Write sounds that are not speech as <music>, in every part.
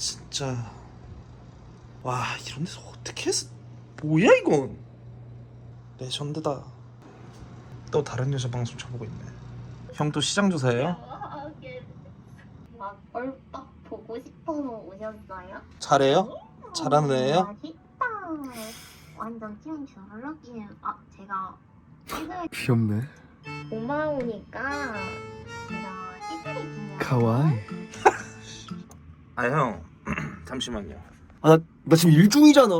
진짜 와 이런 데서 어떻게 했어 뭐야 이건 레전드다 또 다른 여자 방송 쳐보고 있네 형또 시장 조사예요? 막 얼빡 보고 싶어서 오셨어요? 잘해요? 잘하는 애예요? 맛있다. 완전 찐 주물럭이에요. 아 제가 귀엽네. 고마우니까 제가 시드리 중에 가와이. 아형 잠시만요 아, 나, 나 지금 일중이잖아.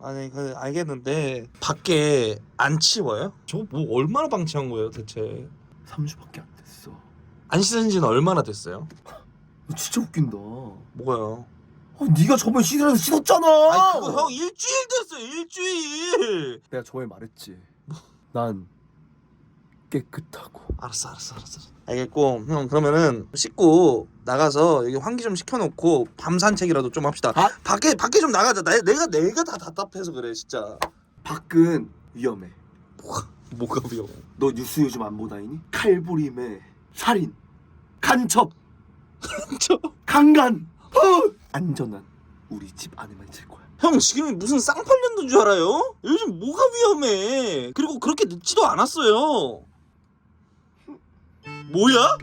아니 그 알겠는데 밖에 안 치워요? 저 뭐 얼마나 방치한 거예요 대체 3주밖에 안 됐어. 안 씻은 지는 얼마나 됐어요? 너 진짜 웃긴다. 뭐가요? 아, 네가 저번에 시들에서 씻었잖아. 아니 그거 형 일주일 됐어요 일주일 내가 저번에 말했지. 난 깨끗하고. 알았어 알았어 알았어 알겠고 형 그러면은 씻고 나가서 여기 환기 좀 시켜놓고 밤 산책이라도 좀 합시다 아? 밖에 밖에 좀 나가자 나, 내가 내가 다 답답해서 그래 진짜 밖은 위험해. 뭐가 위험해 너 뉴스 요즘 안 보다이니? 칼부림에 살인, 간첩, 저... 강간. 어! 안전한 우리 집 안에만 있을 거야. 형 지금 무슨 쌍팔년도인 줄 알아요? 요즘 뭐가 위험해 그리고 그렇게 늦지도 않았어요 뭐야?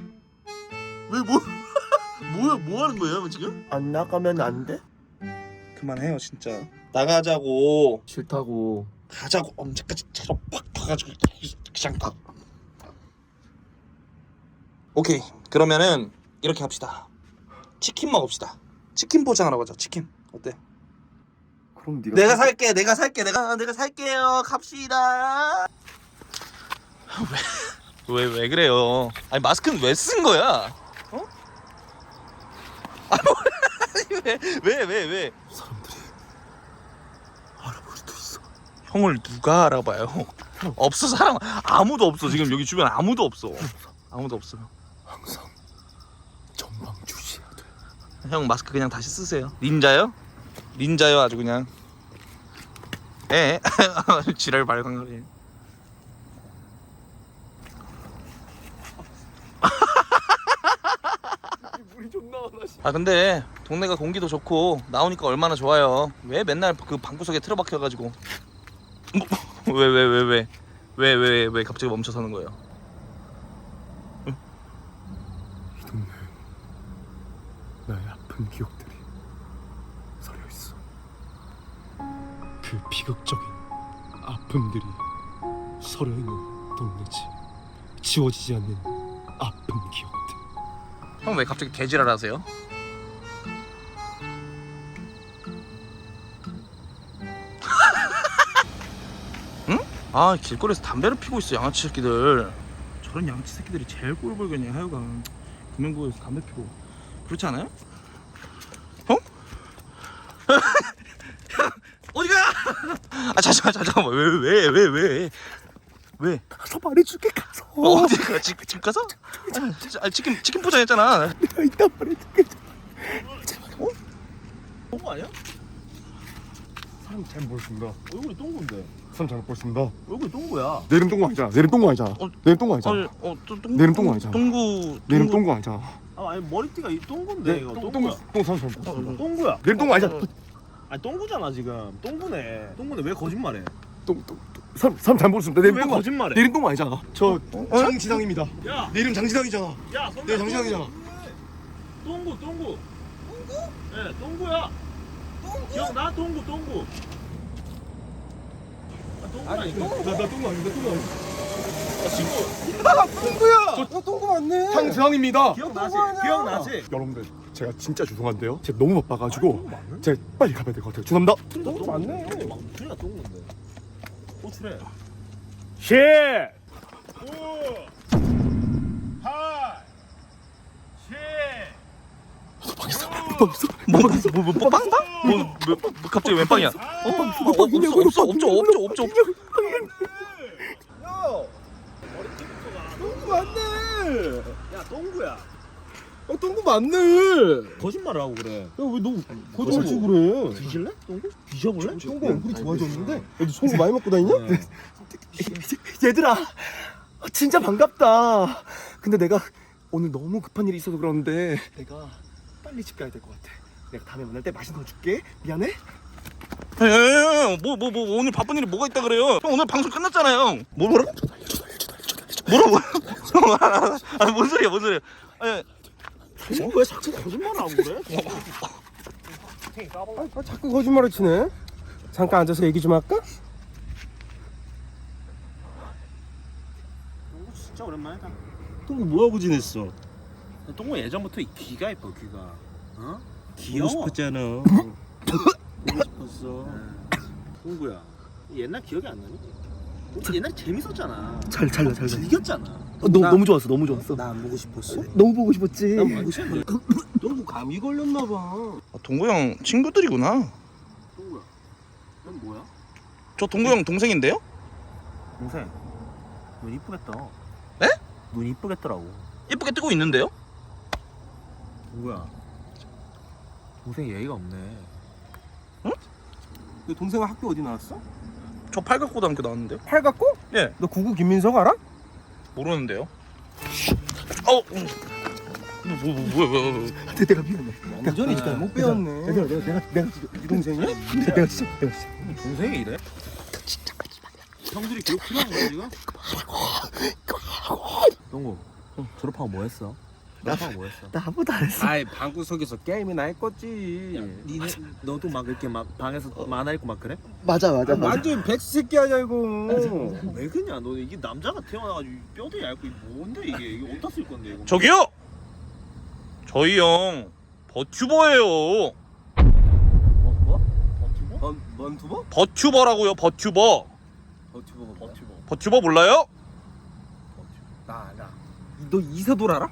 왜 뭐? <laughs> 뭐야 뭐 하는 거예요 지금? 안 나가면 안 돼? 그만해요 진짜 나가자고 싫다고. 가자고 언제까지 차로 팍 타가지고 그냥 가 오케이 그러면은 이렇게 합시다 치킨 먹읍시다 치킨 포장하러 가자 치킨 어때? 그럼 네가 내가 살게 내가 살게 내가 내가 살게요 갑시다 왜 왜 왜 그래요 아니 마스크는 왜 쓴 거야 어? 아왜왜왜 왜, 왜? 사람들이 알아볼 수도 있어. 형을 누가 알아봐요 없어 사람 아무도 없어 지금 여기 주변 아무도 없어 아무도 없어요 항상 전방 주시해야 돼. 형 마스크 그냥 다시 쓰세요 닌자요? 닌자요 아주 그냥 에 <laughs> 지랄 발광 거리 물이 존나 많 아. 아 근데 동네가 공기도 좋고 나오니까 얼마나 좋아요 왜 맨날 그 방구석에 틀어박혀가지고 왜 왜 왜 왜 왜 왜 왜 갑자기 멈춰 서는 거예요 이 동네 나의 아픈 기억들이 서려 있어. 그 비극적인 아픔들이 서려 있는 동네지. 지워지지 않는 아픈 기억들. 형 왜 갑자기 개지랄 하세요? <laughs> 응? 아 길거리에서 담배를 피고 있어 양아치 새끼들 저런 양아치 새끼들이 제일 꼴불견이야 하여간 금연구에서 담배 피고 그렇지 않아요? 형? <laughs> 어디가? <laughs> 아 잠깐만 잠깐만 왜 왜 왜 왜 왜? 가서 말해줄게 가서. 어, 어디 가? 집, 집 가서? 아, 진짜, 아, 치킨 치킨 포장했잖아. 내가 이따 말해줄게. 똥거 아니야? 사람 잘못 보였습니다. 얼굴이 똥구인데 사람 잘못 보였습니다. 얼굴이 똥구야 내 이름 똥구 아니잖아. 내 이름 똥구 아니잖아. 어. 내 이름 똥구 아니잖아. 아니, 어, 또 똥. 내 이름 똥구 아니잖아. 똥구. 내 이름 똥구- 아니잖아. 아 아니 머리띠가 이 똥구인데 내 이거 똥, 똥구야 똥, 똥 사람 잘못 보였습니다. 똥구야 내 이름 똥구 아니잖아. 아니 똥구잖아 지금 똥구네 똥구네 왜 거짓말해 똥, 똥, 똥. 사람, 사람 잘못 보였습니다. 내 왜 이름 똥구 거짓말해 내 이름 똥구 아니잖아. 저 장지당입니다. 야! 내 이름 장지당이잖아. 야 선배 내 장지당이잖아. 똥구 똥구 똥구? 네 똥구야 똥구? 기억나 똥구 똥구 아 똥구라니까 나, 나 똥구 아닙니다. 똥구 아닙니다. 아, 친구 저 똥구 맞네. 장지당입니다. 기억나지? 기억나지? 여러분들 제가 진짜 죄송한데요. 제가 너무 바빠가지고 제가 빨리 가봐야 될 것 같아요. 죄송합니다. 똥구 맞네 그러니까 똥구인데 호출해 시. 9 8 7 방에서 방에서 뭐, 뭐, 뭐, 뭐, 뭐, 빵, 빵? 뭐, 뭐, 뭐, 뭐 갑자기 웬 빵이야? 어, 어, 없어, 없어, 없죠, 없죠, 없죠, 없죠. 똥구 맞네. 야 똥구야. 어, 똥구 맞네. 거짓말을 하고 그래. 야왜너 거짓말 그래? 뒤질래? 똥구? 뒤져볼래? 똥구 얼굴이 좋아졌는데? 너 송구 많이 먹고 다니냐? 네. <laughs> 얘들아 아, 진짜 반갑다. 근데 내가 오늘 너무 급한 일이 있어서 그러는데 내가 빨리 집 가야 될 것 같아. 내가 다음에 만날 때 맛있는 거 줄게. 미안해. 뭐뭐 뭐 오늘 바쁜 일이 뭐가 있다 그래요? 형 오늘 방송 끝났잖아요. 뭐 뭐라? 뭐라고? 아뭔 소리야 뭔 소리야? 아니, 어, 왜 자꾸 거짓말을 하고 그래? 아, 자꾸 거짓말을 치네. 잠깐 앉아서 얘기 좀 할까? 똥구 진짜 오랜만이다. 똥구 뭐하고 지냈어? 똥구 예전부터 이 귀가 예뻐 귀가. 어? 귀여워. 보고 싶었잖아. 보고 싶었어. 똥구야. 옛날 기억이 안 나니? 우리 옛날에 재밌었잖아. 잘 잘라 잘라. 즐겼잖아. 너무 너무 좋았어. 너무 좋았어. 나 안 보고 싶었어? 너무 보고 싶었지. 난 보고 싶었는데. 똥구 감이 걸렸나 봐. 아, 동구 형 친구들이구나. 똥구야. 넌 뭐야? 저 동구 형 동생인데요? 동생. 눈 이쁘겠다. 네? 눈 이쁘겠더라고. 예쁘게 뜨고 있는데요? 동구야. 동생 예의가 없네. 너 동생 학교 어디 나왔어? 저 팔각고등학교 나왔는데요? 팔각고? 예. 너 구구 김민석 알아? 모르는데요. 어. 음. 뭐, 뭐, 뭐, 뭐야, 뭐야, 뭐야. 내가 미안해. 완전히 진짜 못 배웠네. 내가 내가 내가 내가 진짜 네 동생이야? 근데 내가 진짜 내가 진짜 동생이 이래? 형들이 교육 필요한 거야 지금? 동구 졸업하고 뭐 했어? 졸업하고 뭐 했어? 나 아무도 안 했어. 아이 방구석에서 게임이나 했겠지 니네 너도 막 이렇게 막 방에서 만화 읽고 막 그래? 맞아 맞아 맞아. 완전 백수 새끼 아니야 이거 왜 그냐 너 이게 남자가 태어나가지고 뼈도 얇고 이게 뭔데 이게 이게 어디다 쓸 건데 이거 저기요. 저희 형 버튜버예요. 뭐? 뭐? 버튜버? 번 번투버? 버튜버라고요. 버튜버. 버튜버가 버튜버 버튜버 몰라요? 나나 너 이세돌 알아?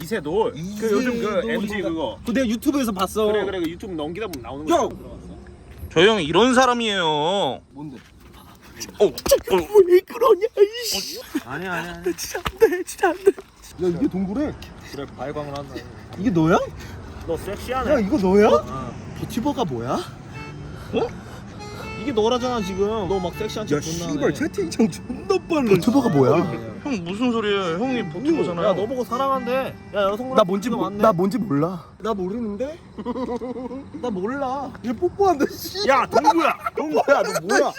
이세돌 그 이세돌 요즘 그 MG 그거 그 내가 유튜브에서 봤어. 그래 그래 그 유튜브 넘기다 보면 나오는 야! 거 들어갔어? 저희 형 이런 사람이에요. 뭔데? 어, 어, 왜 그러냐 이씨. 아니야 아니야 아니야. 진짜 안 돼, 진짜 안 돼. 야 이게 동굴에 그래 발광을 한다 이게 너야? 너 섹시하네 야 이거 너야? 어. 버티버가 뭐야? 이게 너라잖아 지금 너 막 섹시한 척야 존나 씨발 하네. 채팅창 존나 빨라. 버티버가 뭐야? 형 무슨 소리예요? 형이 버튜버잖아요. 야너 보고 사랑한대 야 여성분 나 뭔지 모, 나 뭔지 몰라. 나 모르는데? <laughs> 나 몰라. 얘 뽀뽀한다 씨. 야 동구야 동구야 너 뭐야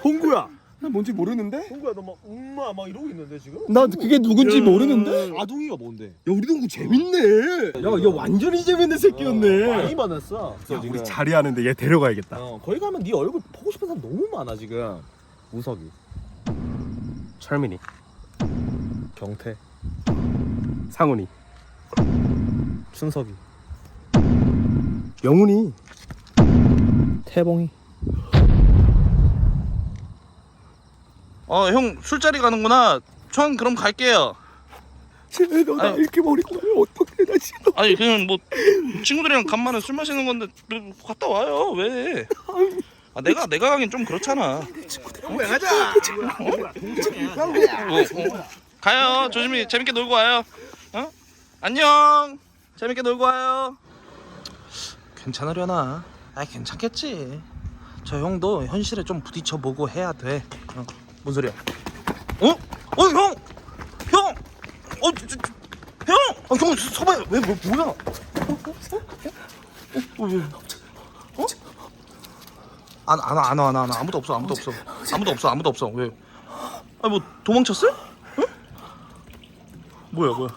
동구야 나 뭔지 모르는데? 동구야 너 막 엄마 막 이러고 있는데 지금 나 그게 누군지 모르는데? 야 아둥이가 뭔데 우리 동구 재밌네. 야, 야 완전히 재밌는 새끼였네. 많이 만났어 야, 우리 자리하는데 얘 데려가야겠다. 어 거기 가면 네 얼굴 보고 싶은 사람 너무 많아 지금 우석이 철민이, 경태 상훈이, 춘석이 영훈이. 태봉이 어, 형 술자리 가는구나. 전 그럼 갈게요. 쟤 너나 아유. 이렇게 버리고 가면 어떡해 나 싫어. 아니 그냥 뭐 친구들이랑 간만에 술 마시는 건데 뭐 갔다 와요. 왜? 아 내가 내가 가긴 좀 그렇잖아. 왜 가자. 어, 어. 가요. 조심히 재밌게 놀고 와요. 어? 안녕. 재밌게 놀고 와요. 괜찮으려나? 아 괜찮겠지. 저 형도 현실에 좀 부딪혀 보고 해야 돼. 어. 뭔 소리야? 어? 어 형, 형, 어, 저, 저, 저, 형, 아, 형 서봐요. 왜, 뭐, 뭐야? 어, 어, 어, 왜? 어? 안, 안, 와, 안, 와, 안, 와, 안, 와. 아무도 없어, 아무도 없어, 아무도 없어, 아무도 없어. 왜? 아, 뭐 도망쳤어요? 응? 뭐야, 뭐야?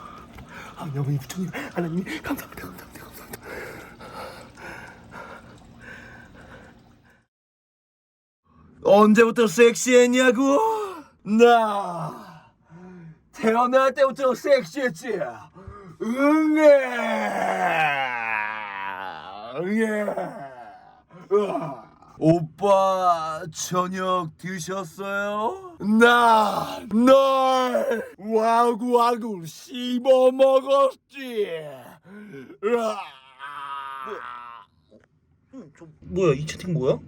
아, 여러분이 부처님 하나님 감사합니다 감사합니다 감사합니다. 언제부터 섹시했냐고? 나 태어날 때부터 섹시했지. 응애, 응애. 으아. 오빠 저녁 드셨어요? 나 널 와구와구 씹어 먹었지. 으아. 형, 저 뭐야? 이 채팅 뭐야?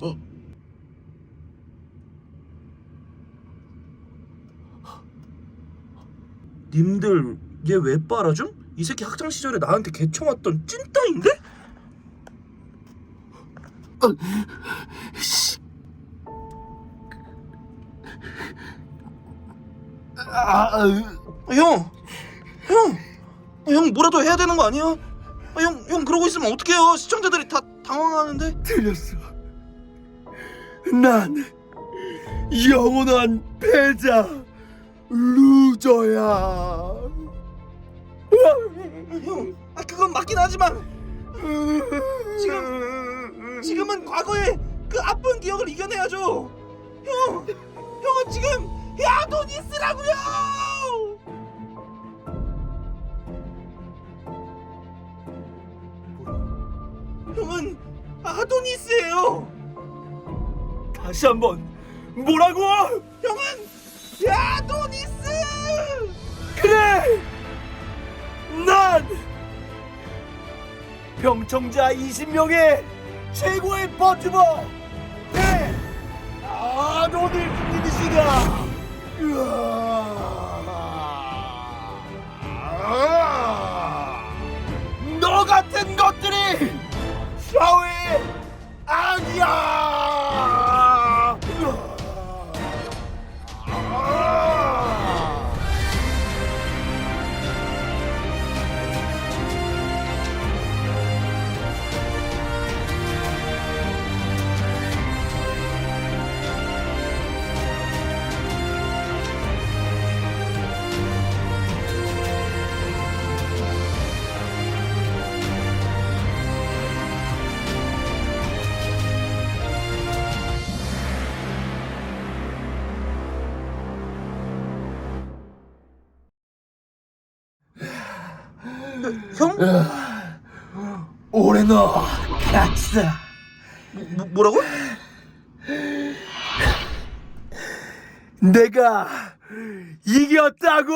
어? 님들 얘 왜 빨아줌? 이 새끼 학창 시절에 나한테 개총 왔던 찐따인데? 아, 으. 형, 형, 형 뭐라도 해야 되는 거 아니야? 아, 형, 형 그러고 있으면 어떡해요? 시청자들이 다 당황하는데. 틀렸어. 난 영원한 패자 루저야. 형, 아 그건 맞긴 하지만 지금 지금은 과거의 그 아픈 기억을 이겨내야죠. 형, 형은 지금 야도니스라고요. 형은 아도니스예요. 다시 한번 뭐라고? 형은 야도니스. 그래! 난 평청자 20명의 최고의 버튜버 네 아노니 김이시다 형? 올해 너 같이다 뭐, 뭐라고? 내가 이겼다고!